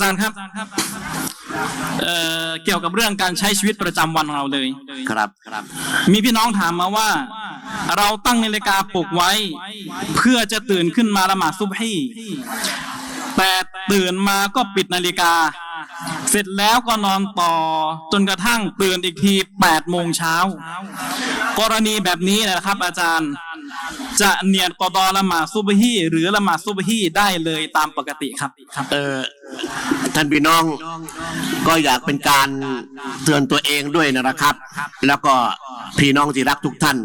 อาจารย์ครับเอ่อเกี่ยวกับเรื่องการใช้ชีวิตประจำวันของเราเลยครับครับ มีพี่น้องถามมาว่า เราตั้งนาฬิกาปลุกไว้ เพื่อจะตื่นขึ้นมาละหมาดซุบฮีแต่ตื่นมาก็ปิดนาฬิกา เสร็จแล้วก็นอนต่อจนกระทั่งตื่นอีกที8โมงเช้า กรณีแบบนี้นะครับอาจารย์ จะเนียดกอดอละหมาดซุบฮีหรือละหมาดซุบฮีได้เลยตามปกติครับครับ เออท่านพี่น้องก็อยากเป็นการเตือนตัวเองด้วยนะครับ แล้วก็พี่น้องที่รักทุกท่าน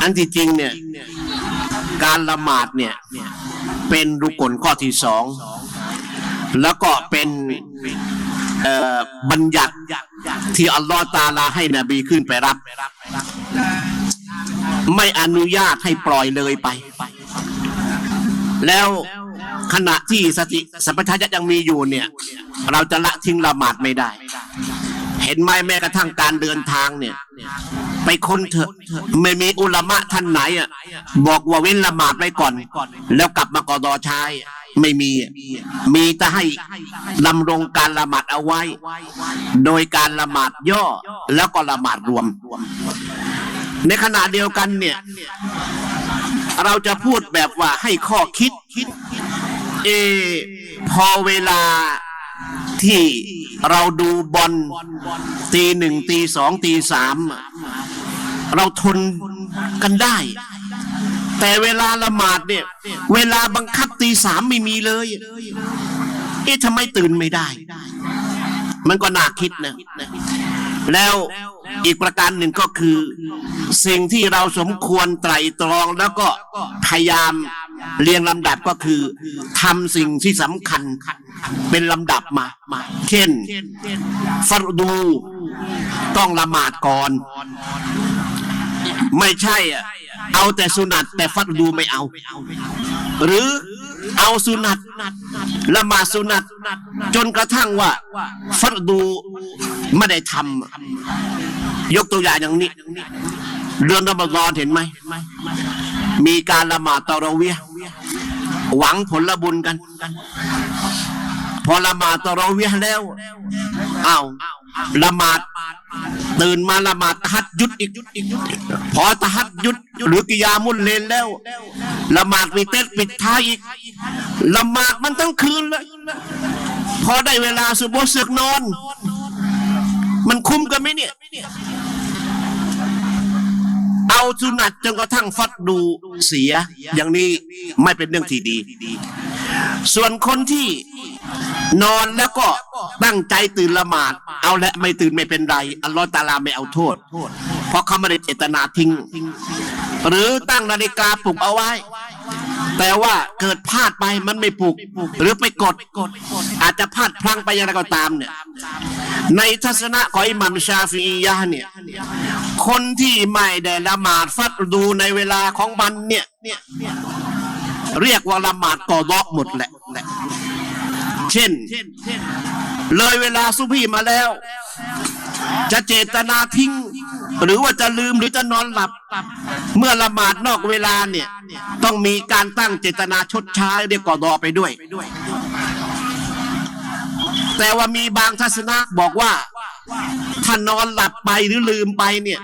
อันที่จริงเนี่ยการละหมาดเนี่ยเป็นรุกลข้อที่สองแล้วก็เป็นเออบัญญัติที่อัลลอฮ์ตาลาให้นบีขึ้นไปรับ ไม่อนุญาตให้ปล่อยเลยไป แล้วขณะที่สติสัมปชัญญะยังมีอยู่เนี่ย เราจะละทิ้งละหมาดไม่ได้ เห็นไหมแม้กระทั่งการเดินทางเนี่ย ไปคนเถอะไม่มีอุลามะท่านไหนอะบอกว่าเว้นละหมาดไว้ก่อน แล้วกลับมากอดอชายไม่มี มีแต่ให้ดำรงการละหมาดเอาไว้ โดยการละหมาดย่อแล้วก็ละหมาดรวม ในขณะเดียวกันเนี่ย เราจะพูดแบบว่าให้ข้อคิดเอพอเวลาที่เราดูบอลตีหนึ่งตีสองตีสามเราทนกันได้ แต่เวลาละหมาดเนี่ย เวลาบังคับตีสามไม่มีเลย เอ๊ะทำไมตื่นไม่ได้ มันก็น่าคิดนะ แล้ว อีกประการหนึ่งก็คือ สิ่งที่เราสมควรไตรตรองแล้วก็พยายามเรียงลำดับก็คือทำสิ่งที่สำคัญเป็นลำดับมา เช่นฟัรดูต้องละหมาดก่อน ไม่ใช่อะเอาแต่สุนัตแต่ฟัรดูไม่เอา หรือเอาสุนัตละหมาดสุนัตจนกระทั่งว่า ฟัรดูไม่ได้ทำ ยกตัวอย่างอย่างนี้เดือนรอมฎอนเห็นไหม มีการละหมาดตะเราะเวียหวังผลบุญกัน พอละหมาดตะเราะเวียแล้วอ้าวละหมาดตื่นมาละหมาดตะฮัดยุดอีกพอตะฮัดยุดหรือกิยามุลเลนแล้วละหมาดมีเต้นปิดท้ายอีกละหมาดมันทั้งคืนเลยพอได้เวลาสุบสึกนอน มันคุ้มกันไหมเนี่ย เอาสุนัตจนกระทั่งฟัดดูเสีย อย่างนี้ไม่เป็นเรื่องที่ดี ส่วนคนที่นอนแล้วก็ตั้งใจตื่นละหมาด เอาและไม่ตื่นไม่เป็นไร อัลลอฮ์ตาลาไม่เอาโทษ เพราะเขาไม่ได้เจตนาทิ้ง หรือตั้งนาฬิกาปลุกเอาไว้ แต่ว่าเกิดพลาดไปมันไม่ปลุก หรือไปกด อาจจะพลาดพลั้งไปย่างไรก็ตามเนี่ย ในทัศนะของอิหมัมชาฟียะเนี่ย คนที่ไม่ได้ละหมาดฟัดดูในเวลาของมันเนี่ย เรียกว่าละหมาดก่อดอกหมดแหละ เช่น เลยเวลาซุบฮีมาแล้ว จะเจตนาทิ้ง หรือว่าจะลืมหรือจะนอนหลับ เมื่อละหมาดนอกเวลาเนี่ย ต้องมีการตั้งเจตนาชดใช้เรียกกอดอไปด้วย แต่ว่ามีบางทัศนะบอกว่าถ้านอนหลับไปหรือลืมไปเนี่ย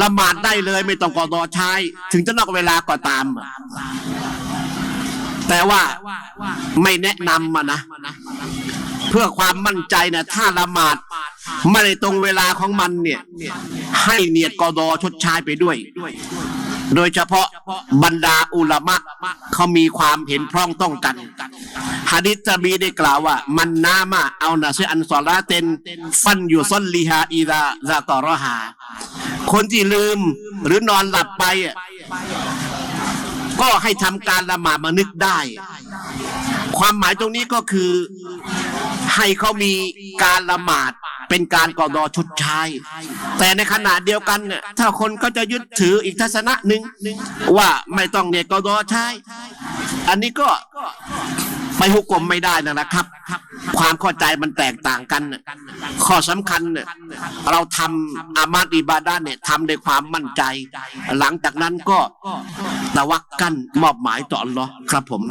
ละหมาดได้เลยไม่ต้องกอดอใช้ ถึงจะนอกเวลาก็ตาม แต่ว่าไม่แนะนำมานะ เพื่อความมั่นใจนะถ้าละหมาด ไม่ได้ตรงเวลาของมันเนี่ย ให้เนียดกอดอชดใช้ไปด้วย โดยเฉพาะบรรดาอุลามะเขามีความเห็นพร้องต้องกันฮะดิษจะมีได้กล่าวว่า มันนามาเอานาเซอันซอลาเตนฟันอยู่ซอนลีฮาอีดาซาตอรอฮาคนที่ลืมหรือนอนหลับไป ก็ให้ทำการละหมาดมานึกได้ ความหมายตรงนี้ก็คือให้เขามีการละหมาด เป็นการกอดอชดใช้แต่ในขณะเดียวกันเนี่ยถ้าคนก็จะยึดถืออีกทัศนะหนึ่งว่าไม่ต้องเนี่ยกอดอใช้อันนี้ก็ไปหุกกลมไม่ได้นะครับ ความเข้าใจมันแตกต่างกัน ข้อสำคัญเนี่ยเราทำอามาตอิบาดาเนี่ยทำด้วยความมั่นใจ หลังจากนั้นก็ตะวักกันมอบหมายต่ออัลลอฮ์ครับผม